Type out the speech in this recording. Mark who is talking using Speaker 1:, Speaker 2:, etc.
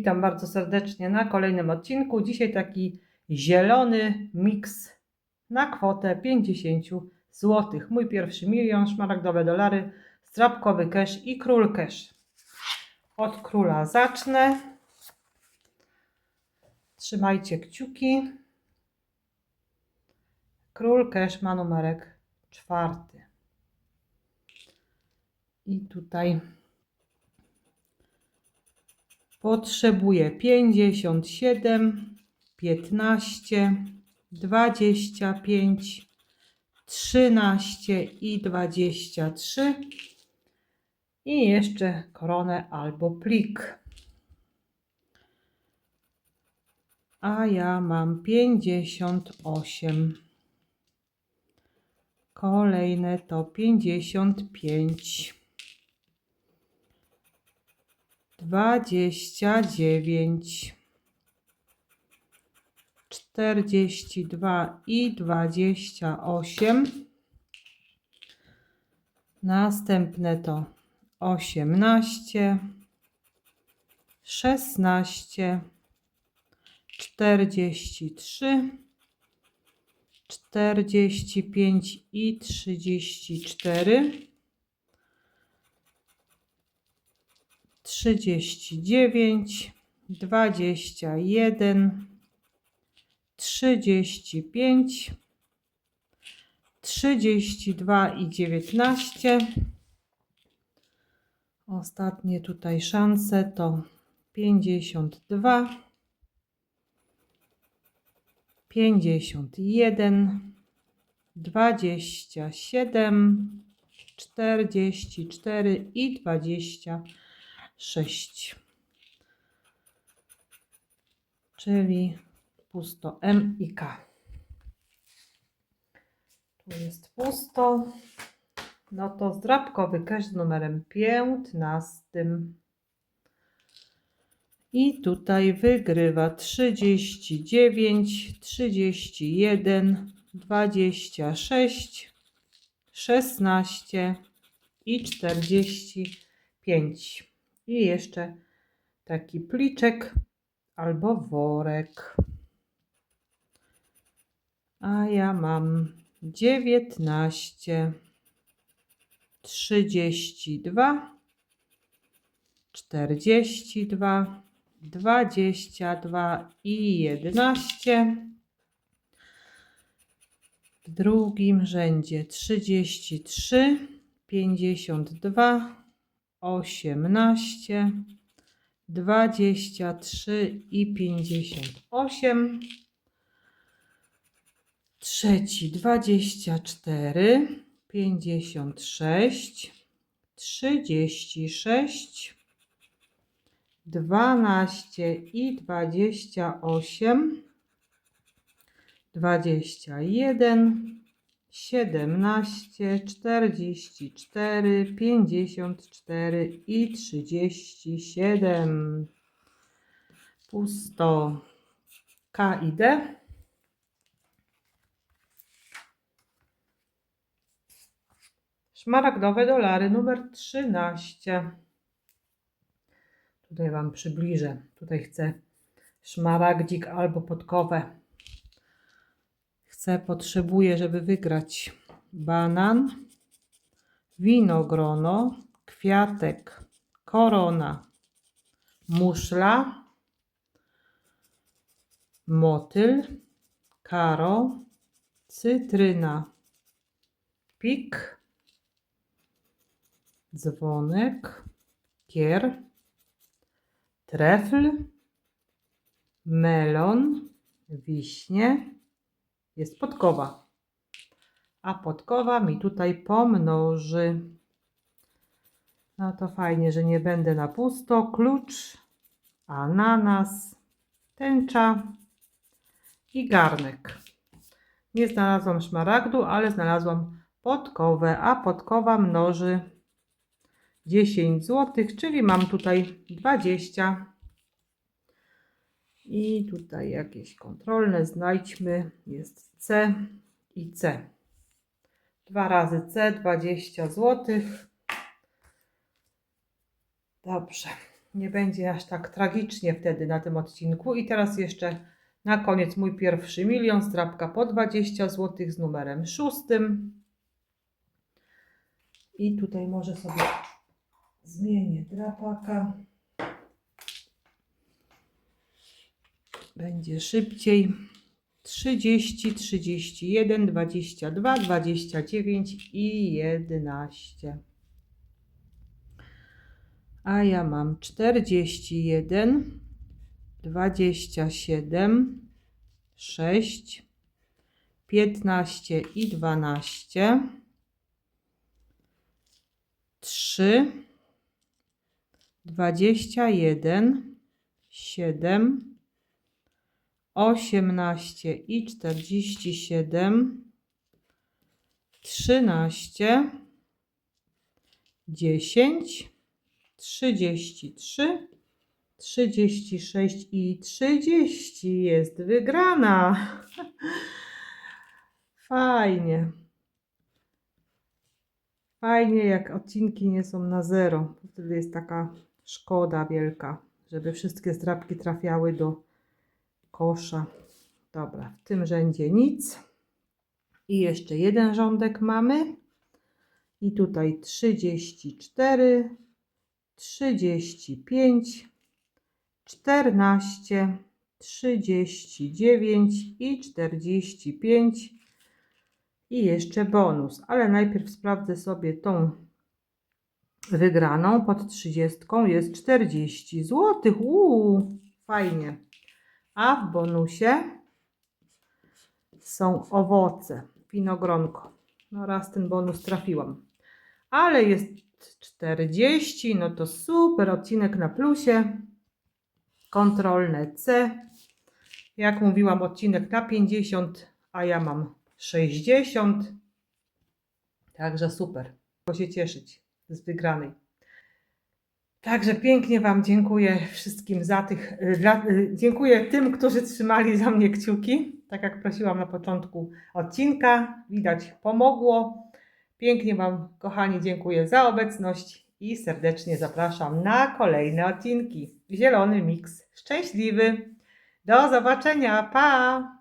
Speaker 1: Witam bardzo serdecznie na kolejnym odcinku. Dzisiaj taki zielony miks na kwotę 50 zł. Mój pierwszy milion, szmaragdowe dolary, strapkowy cash i król cash. Od króla zacznę. Trzymajcie kciuki. Król cash ma numerek czwarty. I tutaj potrzebuję 57, 15, 25, 13 i 23 i jeszcze koronę albo plik. A ja mam 58. Kolejne to 55. dwadzieścia dziewięć, czterdzieści dwa i dwadzieścia osiem. Następne to osiemnaście, szesnaście, czterdzieści trzy, czterdzieści pięć i trzydzieści cztery. Trzydzieści dziewięć, dwadzieścia jeden, trzydzieści pięć, trzydzieści dwa i dziewiętnaście. Ostatnie tutaj szanse to pięćdziesiąt dwa, pięćdziesiąt jeden, dwadzieścia siedem, czterdzieści cztery i dwadzieścia 6. Czyli pusto M i K. Tu jest pusto. No to zdrabkowy cash z numerem 15. I tutaj wygrywa 39, 31, 26, 16 i 45. I jeszcze taki pliczek albo worek. A ja mam 19, 32, 42, 22 i 11. W drugim rzędzie 33, 52, osiemnaście, dwadzieścia trzy i pięćdziesiąt osiem. Trzeci dwadzieścia cztery, pięćdziesiąt sześć, trzydzieści sześć, dwanaście i dwadzieścia osiem, dwadzieścia jeden, siedemnaście, czterdzieści cztery, pięćdziesiąt cztery i trzydzieści siedem. Pusto K i D. Szmaragdowe dolary numer 13. Tutaj Wam przybliżę. Tutaj chcę szmaragdzik albo podkowę chcę, potrzebuję, żeby wygrać banan, winogrono, kwiatek, korona, muszla, motyl, karo, cytryna, pik, dzwonek, kier, trefl, melon, wiśnie, jest podkowa. A podkowa mi tutaj pomnoży. No to fajnie, że nie będę na pusto. Klucz, ananas, tęcza i garnek. Nie znalazłam szmaragdu, ale znalazłam podkowę, a podkowa mnoży 10 zł, czyli mam tutaj 20 i tutaj jakieś kontrolne znajdźmy. Jest C i C. Dwa razy C, 20 zł. Dobrze. nie będzie aż tak tragicznie wtedy na tym odcinku. I teraz jeszcze na koniec mój pierwszy milion, strapka po 20 zł z numerem szóstym. I tutaj może sobie zmienię drapaka. Będzie szybciej. 30, 31, 22, 29 i 11. A ja mam 41, 27, 6, 15 i 12, 3, 21, 7, 18 i 47, 13, 10, 33, 36 i 30 jest wygrana. Fajnie. Fajnie, jak odcinki nie są na zero. Wtedy jest taka szkoda wielka, żeby wszystkie zdrabki trafiały do kosza. Dobra, w tym rzędzie nic. I jeszcze jeden rządek mamy. I tutaj 34, 35, 14, 39 i 45. I jeszcze bonus, ale najpierw sprawdzę sobie tą wygraną pod 30 jest 40 zł. Uuu, fajnie. A w bonusie są owoce, winogronko. No raz ten bonus trafiłam. Ale jest 40, no to super, odcinek na plusie. Kontrolne C. Jak mówiłam, odcinek na 50, a ja mam 60. Także super. Tylko się cieszyć z wygranej. Także pięknie Wam dziękuję wszystkim za tych. Dla, y, dziękuję tym, którzy trzymali za mnie kciuki. Tak jak prosiłam na początku odcinka. Widać, pomogło. Pięknie Wam, kochani, dziękuję za obecność i serdecznie zapraszam na kolejne odcinki. Zielony miks szczęśliwy. Do zobaczenia. Pa!